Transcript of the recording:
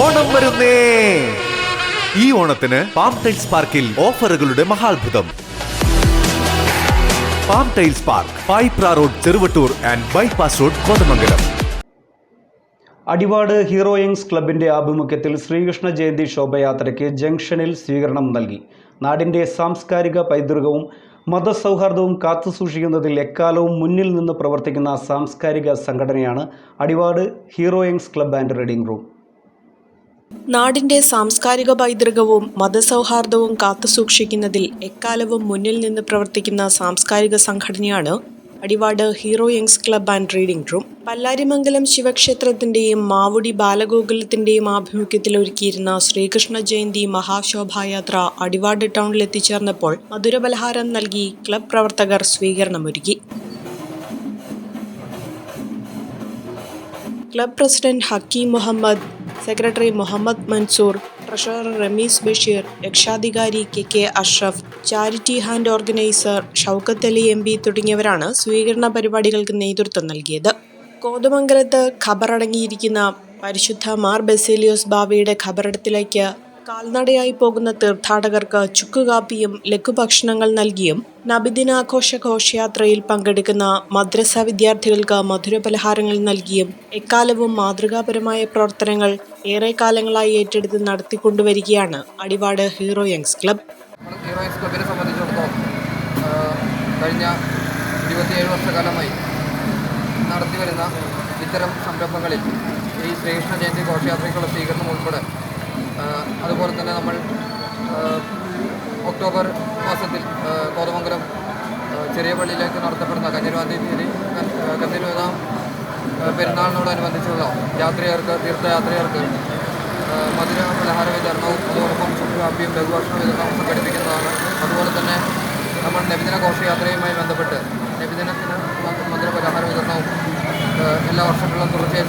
ഓണം വരുന്നേ. ഈ ഓണത്തിന് പാം ടൈൽസ് പാർക്കിൽ ഓഫറുകളുടെ മഹാത്ഭുതം. Palm tiles park Payipra road Cheruvattoor and bypass road Kothamangalam. Adivad hero youngs ക്ലബിന്റെ ആഭിമുഖ്യത്തിൽ ശ്രീകൃഷ്ണ ജയന്തി ശോഭയാത്രയ്ക്ക് ജംഗ്ഷനിൽ സ്വീകരണം നൽകി. നാടിന്റെ സാംസ്കാരിക പൈതൃകവും മതസൗഹാർദ്ദവും കാത്തുസൂക്ഷിക്കുന്നതിൽ എക്കാലവും മുന്നിൽ നിന്ന് പ്രവർത്തിക്കുന്ന സാംസ്കാരിക സംഘടനയാണ് Adivad hero youngs club and reading room. നാടിന്റെ സാംസ്കാരിക പൈതൃകവും മതസൗഹാർദ്ദവും കാത്തുസൂക്ഷിക്കുന്നതിൽ എക്കാലവും മുന്നിൽ നിന്ന് പ്രവർത്തിക്കുന്ന സാംസ്കാരിക സംഘടനയാണ് Adivad hero youngs club and reading room. Pallarimangalam ശിവക്ഷേത്രത്തിന്റെയും Mavudi ബാലഗോകുലത്തിന്റെയും ആഭിമുഖ്യത്തിൽ ഒരുക്കിയിരുന്ന ശ്രീകൃഷ്ണ ജയന്തി മഹാശോഭായാത്ര അടിവാട് ടൗണിൽ എത്തിച്ചേർന്നപ്പോൾ മധുരപലഹാരം നൽകി ക്ലബ് പ്രവർത്തകർ സ്വീകരണമൊരുക്കി. Club president Hakeem Muhammad secretary Muhammad Mansoor treasurer Rameez Basheer രക്ഷാധികാരി K K Ashraf charity hand organiser Shoukath Ali M P തുടങ്ങിയവരാണ് സ്വീകരണ പരിപാടികൾക്ക് നേതൃത്വം നൽകിയത്. കോതമംഗലത്ത് ഖബറടങ്ങിയിരിക്കുന്ന പരിശുദ്ധ മാർ ബെസേലിയോസ് ബാബയുടെ ഖബറിടത്തിലേക്ക് കാൽനടയായി പോകുന്ന തീർത്ഥാടകർക്ക് ചുക്കുകാപ്പിയും ലഘുഭക്ഷണങ്ങൾ നൽകിയും നബിദിനാഘോഷ ഘോഷയാത്രയിൽ പങ്കെടുക്കുന്ന മദ്രസ വിദ്യാർത്ഥികൾക്ക് മധുരപലഹാരങ്ങൾ നൽകിയും എക്കാലവും മാതൃകാപരമായ പ്രവർത്തനങ്ങൾ ഏറെ കാലങ്ങളായി ഏറ്റെടുത്ത് നടത്തിക്കൊണ്ടുവരികയാണ് അടിവാട് ഹീറോ യങ്സ് ക്ലബ്. കഴിഞ്ഞ ഇരുപത്തിയേഴ് വർഷക്കാലമായി നടത്തി വരുന്ന ഇത്തരം സംരംഭങ്ങളിൽ ഈ ശ്രീകൃഷ്ണ ജയന്തി ഘോഷയാത്രയ്ക്കുള്ള സ്വീകരണം ഉൾപ്പെടെ അതുപോലെ തന്നെ നമ്മൾ ഒക്ടോബർ മാസത്തിൽ കോതമംഗലം ചെറിയ പള്ളിയിലേക്ക് നടത്തപ്പെടുന്ന കഞ്ഞിരുവാന്തി തീയതി കഞ്ഞിരുവത പെരുന്നാളിനോടനുബന്ധിച്ചുള്ള യാത്രികർക്ക് തീർത്ഥയാത്രികർക്ക് മധുര പലഹാര വിതരണവും അതോടൊപ്പം ചുറ്റുകാപ്പിയും ലഘുഭക്ഷണ വിതരണവും സംഘടിപ്പിക്കുന്നതാണ് അതുപോലെ തന്നെ നമ്മൾ നബിദിന ഘോഷയാത്രയുമായി ബന്ധപ്പെട്ട് നബിദിനത്തിന് മധുര പലഹാര വിതരണവും എല്ലാ വർഷങ്ങളിലും തുടർച്ചയായി